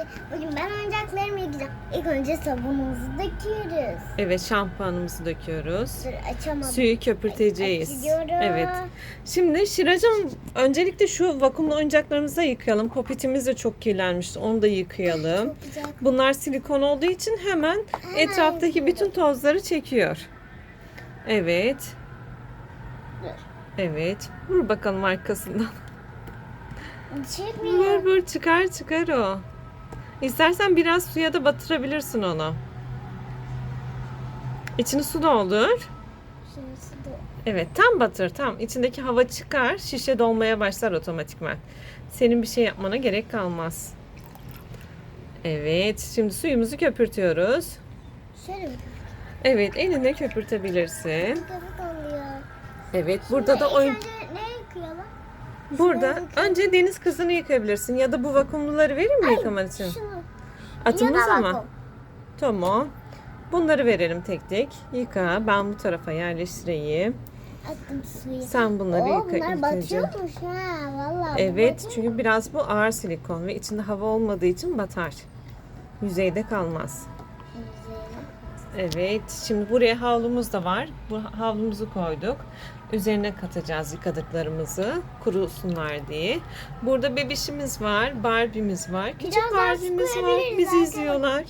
Şimdi bugün ben oyuncaklarımı yıkayacağım. İlk önce sabunumuzu döküyoruz. Evet şampuanımızı döküyoruz. Dur açamadım. Suyu köpürteceğiz. Açıyorum. Evet. Şimdi Şiracığım öncelikle şu vakumlu oyuncaklarımızı da yıkayalım. Popitimiz de çok kirlenmişti. Onu da yıkayalım. Bunlar silikon olduğu için hemen etraftaki bütün tozları çekiyor. Evet. Dur. Evet. Vur bakalım arkasından. Çekmiyor. Vur vur çıkar çıkar o. İstersen biraz suya da batırabilirsin onu. İçini su doldur. Şimdi dur. Evet tam batır tam. İçindeki hava çıkar. Şişe dolmaya başlar otomatikman. Senin bir şey yapmana gerek kalmaz. Evet şimdi suyumuzu köpürtüyoruz. Şöyle Evet eline köpürtebilirsin. Evet burada da oyun... ne yıkayalım? Burada önce deniz kızını yıkayabilirsin ya da bu vakumluları vereyim mi yıkaman için? Şunu. Atımız Ya da ama. vakum. Tamam. Bunları verelim tek tek. Yıka. Ben bu tarafa yerleştireyim. Attım suyu. Sen bunları Oo, yıka bunlar ilk önce. batıyormuş ha valla. Evet çünkü biraz bu ağır silikon ve içinde hava olmadığı için batar. Yüzeyde kalmaz. Evet şimdi buraya havlumuz da var. Bu havlumuzu koyduk. Üzerine katacağız yıkadıklarımızı kurusunlar diye. Burada bebişimiz var, Barbie'miz var. Küçük Biraz Barbie'miz var. Bizi zaten. izliyorlar.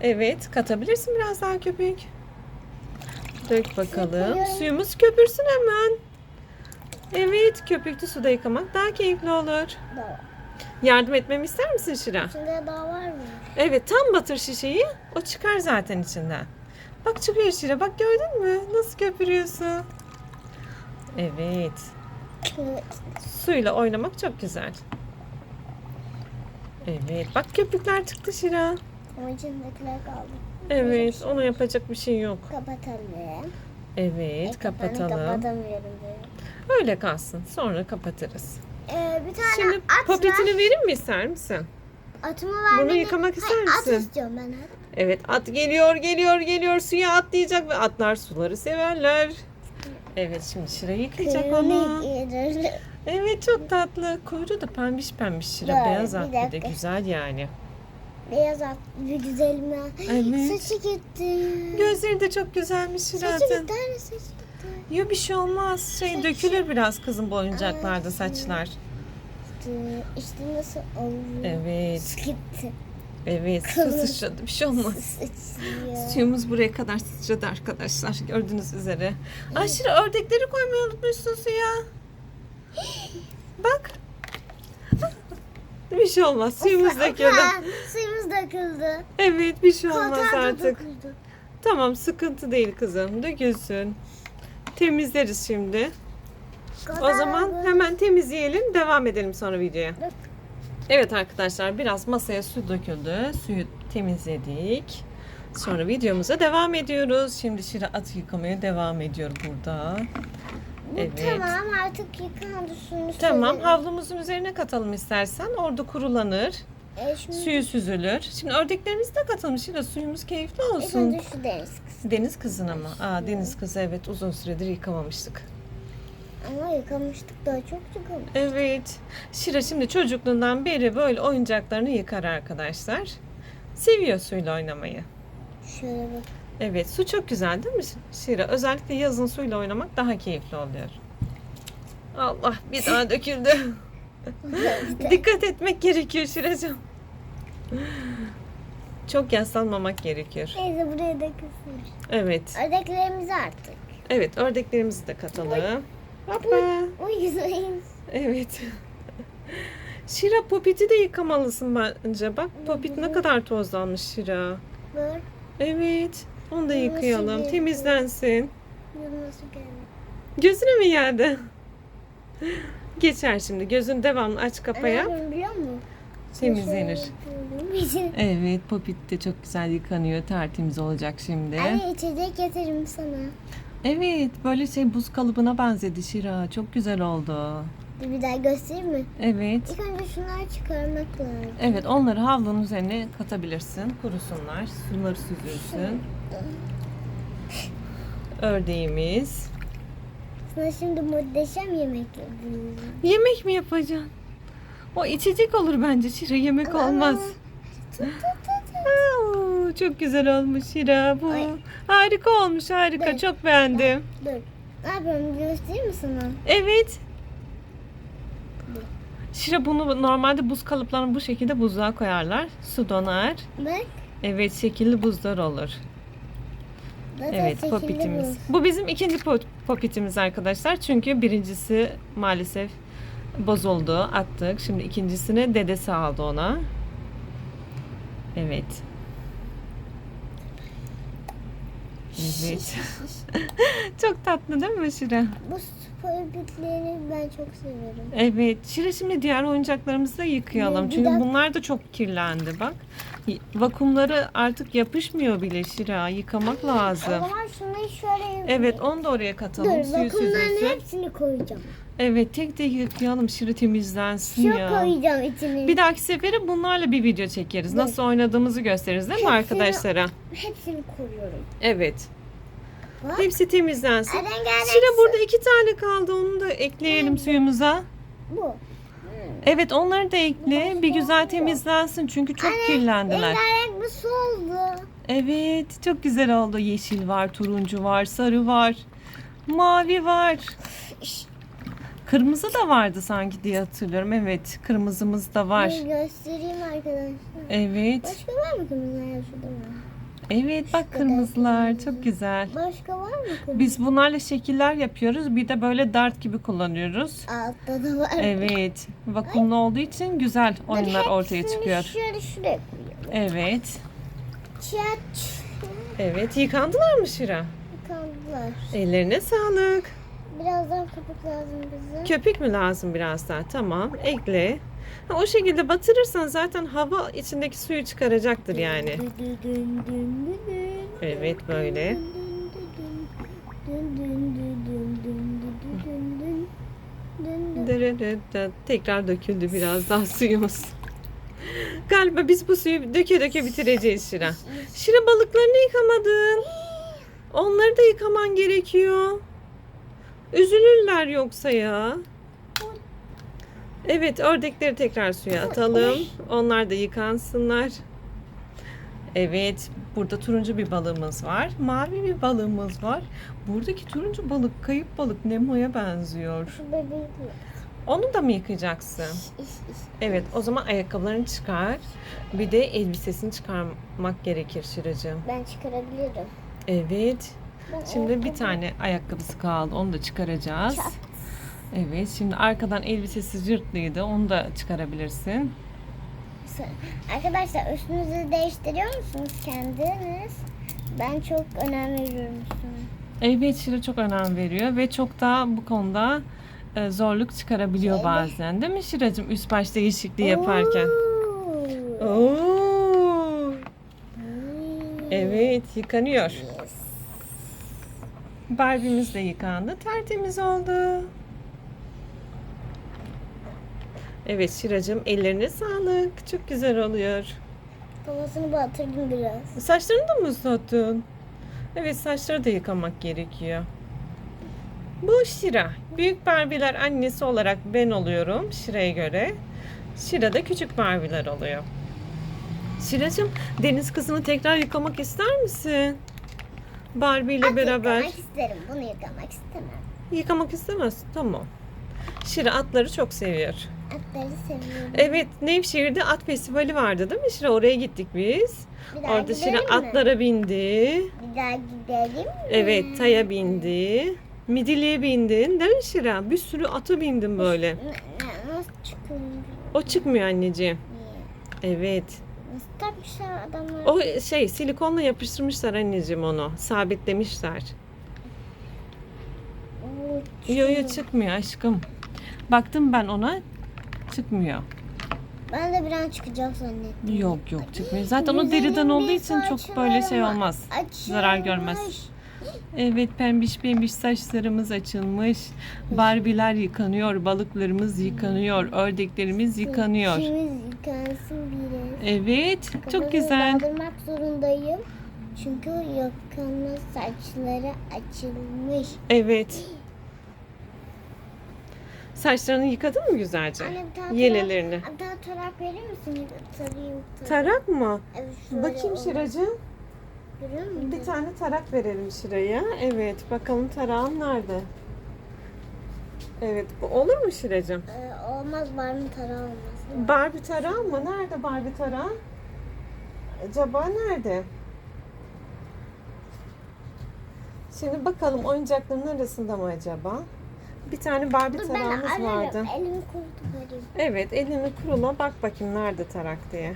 Evet katabilirsin biraz daha köpük. Dök bakalım. Suyumuz köpürsün hemen. Evet köpüklü suda yıkamak daha keyifli olur. Yardım etmemi ister misin Şira? İçinde daha var mı? Evet tam batır şişeyi. O çıkar zaten içinden. Bak çıkıyor Şira. Bak gördün mü? Nasıl köpürüyorsun? Evet. Suyla oynamak çok güzel. Evet. Bak köpükler çıktı Şira. Ama içindekiler kaldı. Evet. Ona yapacak bir şey yok. Kapatalım. Evet. Kapağını Kapatalım. Kapatamıyorum. Öyle kalsın. Sonra kapatırız. Ee, bir tane Şimdi at popitini ver. vereyim mi ister misin? Atımı ver. Bunu yıkamak ister Hayır, misin? At istiyorum ben. Evet at geliyor geliyor geliyor suya atlayacak ve atlar suları severler. Evet şimdi Şira yıkayacak onu. Evet çok tatlı. Kuyruğu da pembiş pembiş Şira. Dur, Beyaz bir at bir de dakika. güzel yani. Beyaz at. Bir güzelim ya. Evet. Saçı gitti. Gözleri de çok güzelmiş Saçı Şira'nın. gitti. Anne saçı gitti. Yok bir şey olmaz. Şey Saçı- dökülür biraz kızın bu oyuncaklarda saçlar. İşte, işte nasıl oldu. Evet. Gitti. Evet su sıçradı bir şey olmaz. Sıçrıyor. Suyumuz buraya kadar sıçradı arkadaşlar gördüğünüz üzere. Ay Şira ördekleri koymayı unutmuşsun suya. Bak. Bir şey olmaz. Suyumuz döküldü. Ha, Suyumuz döküldü. Evet bir şey olmaz Koltuğa da artık. döküldü. Tamam sıkıntı değil kızım. Dökülsün. Temizleriz şimdi. O Koltuğa zaman da- hemen temizleyelim. Devam edelim sonra videoya. Dök. Evet arkadaşlar biraz masaya su döküldü. Suyu temizledik. Sonra videomuza devam ediyoruz. Şimdi Şira at yıkamaya devam ediyor burada. Bu Evet. Tamam artık yıkandı suyunu Tamam sürelim. havlumuzun üzerine katalım istersen. Orada kurulanır. E, şimdi Suyu süzülür. Şimdi ördeklerimizi de katalım. Şira suyumuz keyifli ilk olsun. önce şu deniz kızı. Deniz kızın ama. Aa, deniz kızı evet uzun süredir yıkamamıştık. Ama yıkamıştık daha çok yıkamış. Evet. Şira şimdi çocukluğundan beri böyle oyuncaklarını yıkar arkadaşlar. Seviyor suyla oynamayı. Şöyle bak. Evet su çok güzel değil mi Şira? Özellikle yazın suyla oynamak daha keyifli oluyor. Allah bir daha döküldü. Dikkat etmek gerekiyor Şiracığım. Çok yaslanmamak gerekiyor. Neyse buraya da kısmış. Evet. Ördeklerimizi artık. Evet ördeklerimizi de katalım. Hoppa. Uy güzel. Evet. Şira popiti de yıkamalısın bence. Bak popit ne kadar tozlanmış Şira. Böyle Evet. Onu da yıkayalım. Temizlensin. Gözüne mi geldi? Geçer şimdi. Gözünü devamlı aç kapa yap. Temizlenir. Evet popit de çok güzel yıkanıyor. Tertemiz olacak şimdi. Anne içecek getiririm sana. Evet böyle şey buz kalıbına benzedi Şira. Çok güzel oldu. Dur bir daha göstereyim mi? Evet. İlk önce şunları çıkarmak lazım. Evet onları havlunun üzerine katabilirsin. Kurusunlar. Suları süzülsün. Ördeğimiz. Sana şimdi muhteşem yemek yapıyorum. Yemek mi yapacaksın? O içecek olur bence Şira yemek olmaz. Tut tut tut. tut. Oo, çok güzel olmuş Şira bu. Ay. Harika olmuş harika Dur. çok beğendim. Dur. Ne yapıyorum göstereyim mi sana? Evet. Şira bunu normalde buz kalıplarını bu şekilde buzluğa koyarlar. Su donar. Bak. Evet şekilli buzlar olur. Zaten Evet popitimiz. bu. Bu bizim ikinci po- popitimiz arkadaşlar. Çünkü birincisi maalesef bozuldu. Attık. Şimdi ikincisini dedesi aldı ona. Evet. Evet. çok tatlı değil mi Şira? Bu popitlerini ben çok seviyorum. Evet. Şira şimdi diğer oyuncaklarımızı da yıkayalım. Bir Çünkü dakika. bunlar da çok kirlendi bak. Vakumları artık yapışmıyor bile Şira. Yıkamak O lazım. zaman şunu şöyle Evet onu da oraya katalım. Dur Suyu vakumların süzülsün. hepsini koyacağım. Evet tek tek yıkayalım Şira temizlensin Şu ya. koyacağım içine. Bir dahaki sefere bunlarla bir video çekeriz. Nasıl oynadığımızı gösteririz değil mi Hepsini- arkadaşlara? Hepsini koyuyorum. Evet. Bak. Hepsi temizlensin. Su- burada iki tane kaldı. Onu da ekleyelim suyumuza. Bu. Evet onları da ekle. Bir güzel temizlensin çünkü çok kirlendiler. Rengarenk bir su oldu. Evet çok güzel oldu. Yeşil var, turuncu var, sarı var. Mavi var. Kırmızı da vardı sanki diye hatırlıyorum. Evet kırmızımız da var. Bir göstereyim arkadaşlar. Evet. Başka var mı kırmızı şurada var. Evet bak kırmızılar çok güzel. Başka var mı kırmızı? Biz bunlarla şekiller yapıyoruz. Bir de böyle dart gibi kullanıyoruz. Altta da var. Evet. Vakumlu olduğu için güzel oyunlar ortaya çıkıyor. Şöyle şuraya koyalım. Evet. Çat. Evet yıkandılar mı Şira? Kaldılar. Ellerine sağlık. Birazdan köpük lazım bize. Köpük mü lazım biraz daha? Tamam ekle. O şekilde batırırsan zaten hava içindeki suyu çıkaracaktır yani. Evet böyle. Tekrar döküldü biraz daha suyumuz. Galiba biz bu suyu döke döke bitireceğiz Şira. Şira balıklarını yıkamadın. Onları da yıkaman gerekiyor. Üzülürler yoksa ya. Evet ördekleri tekrar suya atalım. Onlar da yıkansınlar. Evet burada turuncu bir balığımız var. Mavi bir balığımız var. Buradaki turuncu balık kayıp balık Nemo'ya benziyor. Onu da mı yıkayacaksın? Evet o zaman ayakkabılarını çıkar. Bir de elbisesini çıkarmak gerekir Şiracığım. Ben çıkarabilirim. Evet. Ben Şimdi bir tane ayakkabısı kaldı. Onu da çıkaracağız. Çat. Evet şimdi arkadan elbisesi zırtlıydı. Onu da çıkarabilirsin. Arkadaşlar üstünüzü değiştiriyor musunuz kendiniz? Ben çok önem veriyorum üstüme. Evet Şira çok önem veriyor ve çok da bu konuda e, zorluk çıkarabiliyor Evet. bazen. Değil mi Şiracığım üst baş değişikliği yaparken? Oo. Oo. Evet yıkanıyor. Yes. Barbie'miz de yıkandı. Tertemiz oldu. Evet Şiracığım ellerine sağlık. Çok güzel oluyor. Kafasını batırdım biraz. Saçlarını da mı uzattın? Evet saçları da yıkamak gerekiyor. Bu Şira. Büyük Barbie'ler annesi olarak ben oluyorum Şira'ya göre. Şira da küçük Barbie'ler oluyor. Şiracığım deniz kızını tekrar yıkamak ister misin? Barbie ile At beraber. yıkamak isterim. Bunu yıkamak istemem. Yıkamak istemez. Tamam. Şira atları çok seviyor. Atları seviyorum. Evet Nevşehir'de at festivali vardı değil mi Şira? Oraya gittik biz. Bir daha Orada Şira gidelim mi? atlara bindi. Bir daha gidelim mi? Evet taya bindi. Midilliye bindin değil mi Şira? Bir sürü ata bindin böyle. Ne- Nasıl çıkıyor? O çıkmıyor anneciğim. Niye? Evet. Nasıl takmışlar adamlar? O şey silikonla yapıştırmışlar anneciğim onu. Sabitlemişler. Oo, Yo yo çıkmıyor aşkım. Baktım ben ona çıkmıyor. Ben de bir an çıkacak zannettim. Yok yok çıkmıyor. Zaten o deriden olduğu için çok böyle şey olmaz. Zarar görmez. Evet pembiş pembiş saçlarımız açılmış. Barbiler yıkanıyor, balıklarımız yıkanıyor, ördeklerimiz yıkanıyor. Yıkansın. Evet, çok güzel. Kaldırmak zorundayım. Çünkü yakanın saçları açılmış. Evet. Saçlarını yıkadın mı güzelce? Anne bir tane Yelelerini. tarak, tane tarak verir misin? Tarayayım. tarayayım. Tarak mı? Evet, şöyle Bakayım olur. Şiracığım. Görüyor musun? Bir tane tarak verelim Şira'ya. Evet bakalım tarağın nerede? Evet bu olur mu Şiracığım? Ee, olmaz barın tarağı olmaz. Barbie tarağı mı? Nerede Barbie tarağı? Acaba nerede? Şimdi bakalım oyuncakların arasında mı acaba? Bir tane Barbie Dur ben tarağımız ararım. vardı. Elimi kurutup arayayım. Evet elini kurula bak bakayım nerede tarak diye.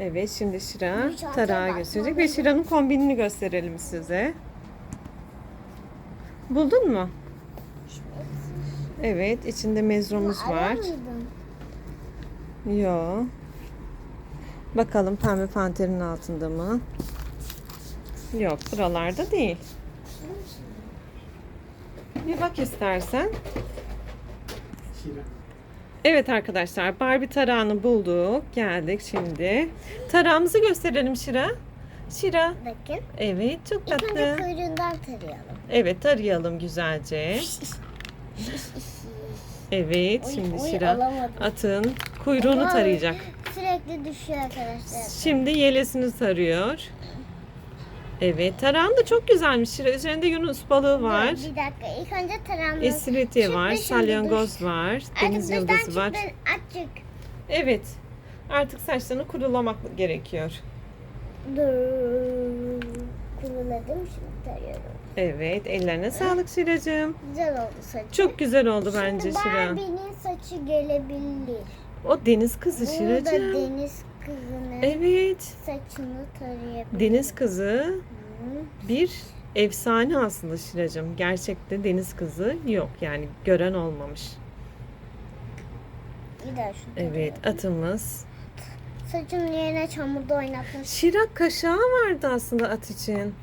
Evet şimdi Şira çanta tarağı gösterecek ve Şira'nın kombinini gösterelim size. Buldun mu? Evet içinde mezromuz var. mıydın? Yo. Bakalım pembe panterin altında mı? Yok buralarda değil. Bir bak istersen. Şira. Evet arkadaşlar Barbie tarağını bulduk. Geldik şimdi. Tarağımızı gösterelim Şira. Şira. Bakın. Evet çok İlk önce tatlı. kuyruğundan tarayalım. Evet tarayalım güzelce. Evet Oy, şimdi oy, Şira alamadım. atın kuyruğunu tarayacak. Sürekli düşüyor arkadaşlar. Şimdi yelesini sarıyor. Evet tarağın da çok güzelmiş Şira. Üzerinde Yunus balığı var. Dur, bir dakika. İlk önce tarağımı. Esiretiye var, salyangoz var, Artık deniz dıştan yıldızı var. çıktı, Açık. Evet. Artık saçlarını kurulamak gerekiyor. Dur. Kuruladım şimdi tarıyorum. Evet, ellerine sağlık Şiracığım. Güzel oldu saçı. Çok güzel oldu bence Şimdi Şira. Barbie'nin saçı gelebilir. O deniz kızı Burada Şiracığım. deniz kızının Evet, saçını tarayabilir. deniz kızı Hı. bir efsane aslında Şiracığım. Gerçekte deniz kızı yok yani gören olmamış. Şunu Evet, atımız. Saçının yerine çamurda oynatmış. Şirak kaşağı vardı aslında at için.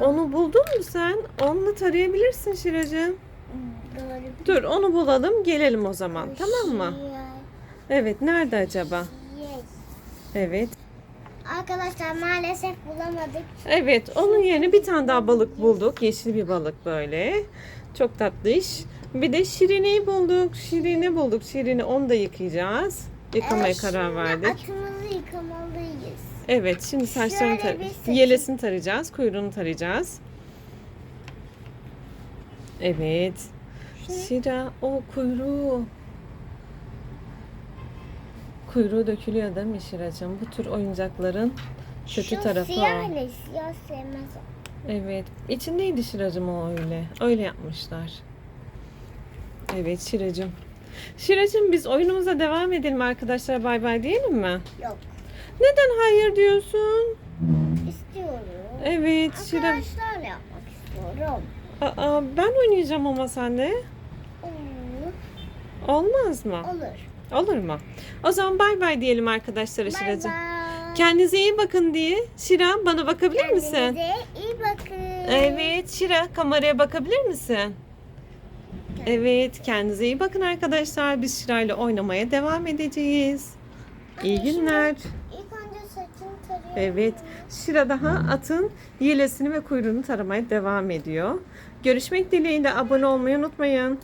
Aa, Onu buldun mu sen? Onunla tarayabilirsin Şiracığım. Doğru. Dur onu bulalım gelelim o zaman tamam mı? Evet nerede acaba? Evet. Arkadaşlar maalesef bulamadık. Evet onun yerine bir tane daha balık bulduk. Yeşil bir balık böyle. Çok tatlı iş. Bir de şirineyi bulduk. Şirini bulduk. Şirini onu da yıkayacağız. Yıkamaya Ee, karar verdik. Atımızı yıkamalıyız. Evet şimdi saçlarını tar- yelesini tarayacağız. Kuyruğunu tarayacağız. Evet. Şira o kuyruğu. Kuyruğu dökülüyor değil mi Şiracığım? Bu tür oyuncakların kötü Şu tarafı siyah o. Siyah sevmez. Evet. İçindeydi Şiracığım o öyle. Öyle yapmışlar. Evet Şiracığım. Şiracığım biz oyunumuza devam edelim arkadaşlar. Bay bay diyelim mi? Yok. Neden hayır diyorsun? İstiyorum. Evet Şira. Arkadaşlarla yapmak istiyorum. Aa, ben oynayacağım ama senle. Olur. Olmaz mı? Olur. Olur mu? O zaman bay bay diyelim arkadaşlara Şiracığım. Kendinize iyi bakın diye. Şira bana bakabilir misin? Kendinize iyi bakın. Evet Şira kameraya bakabilir misin? Evet kendinize iyi bakın arkadaşlar. Biz Şira ile oynamaya devam edeceğiz. İyi günler. İlk önce saçını tarıyorum. Evet Şira daha atın yelesini ve kuyruğunu taramaya devam ediyor. Görüşmek dileğiyle abone olmayı unutmayın.